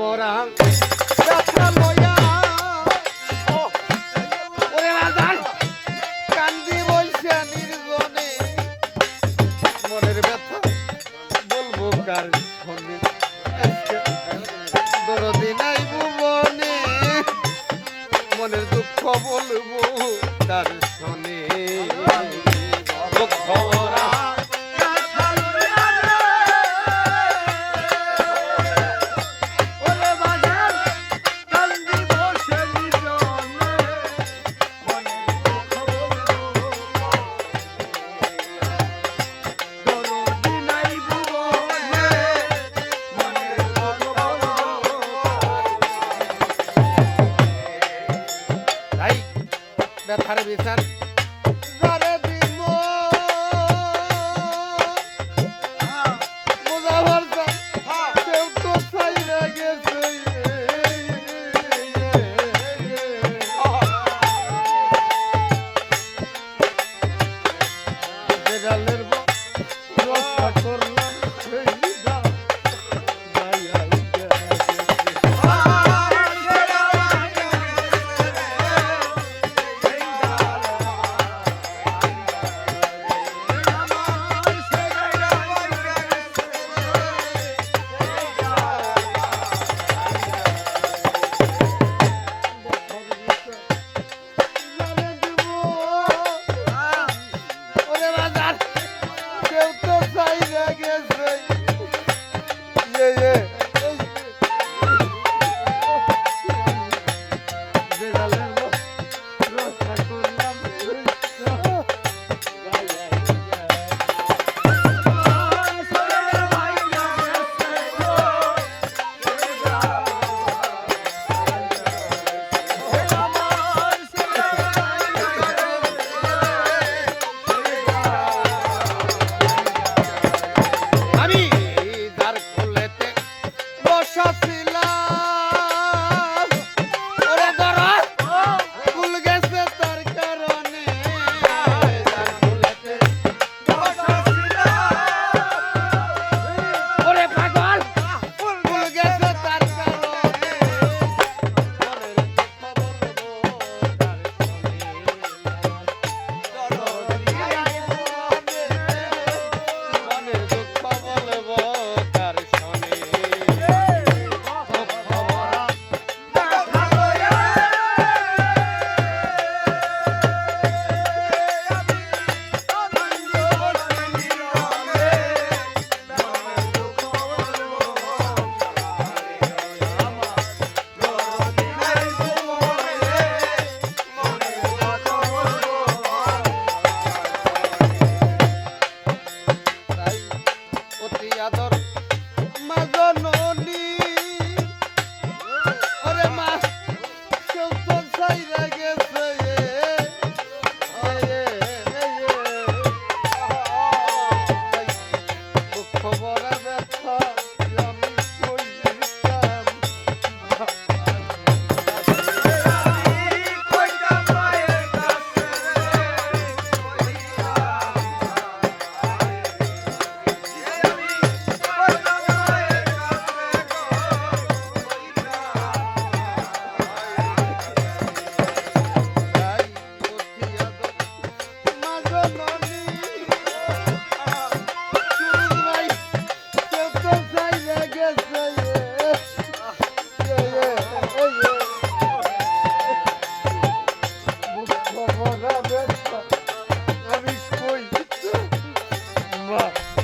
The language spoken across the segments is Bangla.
বরা যাত্রা লয়া। ওরে রাজার কান্দি বলছে নির্জনে। মনের ব্যথা, বলব কার সঙ্গে দরদি নাই ভুবনে। মনের দুঃখ বলব কার সঙ্গে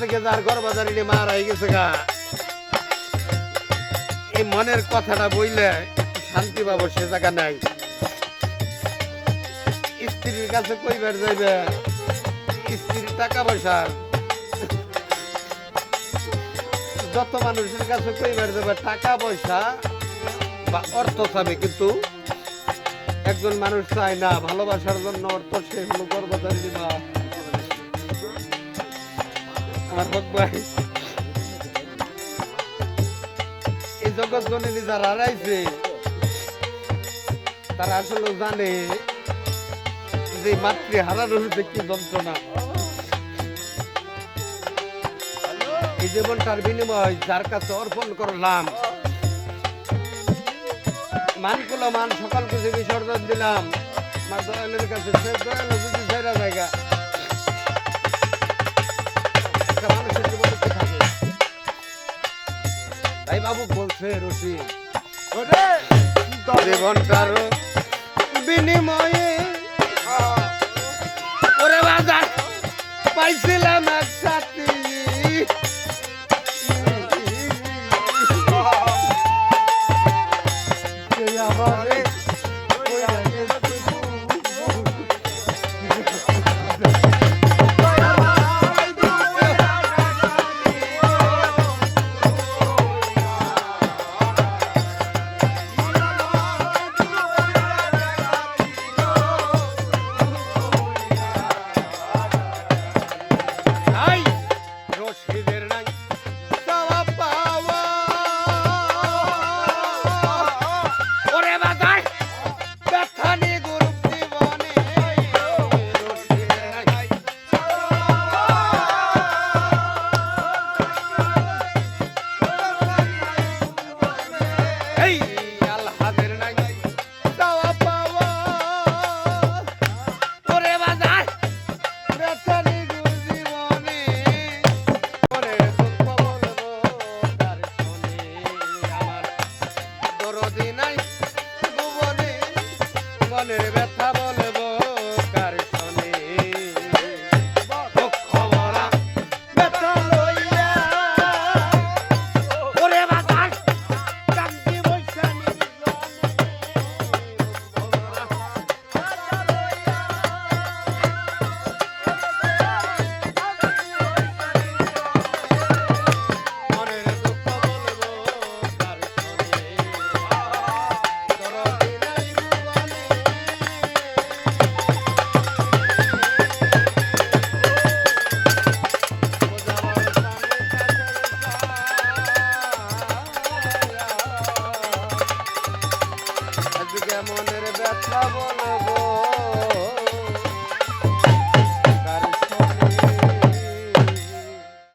থেকে যার গর্ভধারিণী মা রয়ে গেছে গা। এই মনের কথাটা বইলে শান্তি পাবো, সে জায়গা নাই। স্ত্রীর কাছে কইবার যাইবে, স্ত্রীর টাকা পয়সা। যত মানুষের কাছে কইবার যাবে টাকা পয়সা বা অর্থ চাবে কিন্তু একজন মানুষ চায় না, ভালোবাসার জন্য অর্থ সে হলো গর্ভধারিণী মা। আমার এই জগৎ যারা তারা আসলে যে মাতৃ বিনিময় কাছে অর্পণ করলাম মান কুলো মান সকল কিছু বিসর্জন দিলাম মা দয়ালের কাছে যদি সেরা জায়গা। তাই বাবু বলছে রশি জীবনটার বিনিময়ে ওরে বাজার পাইছিলাম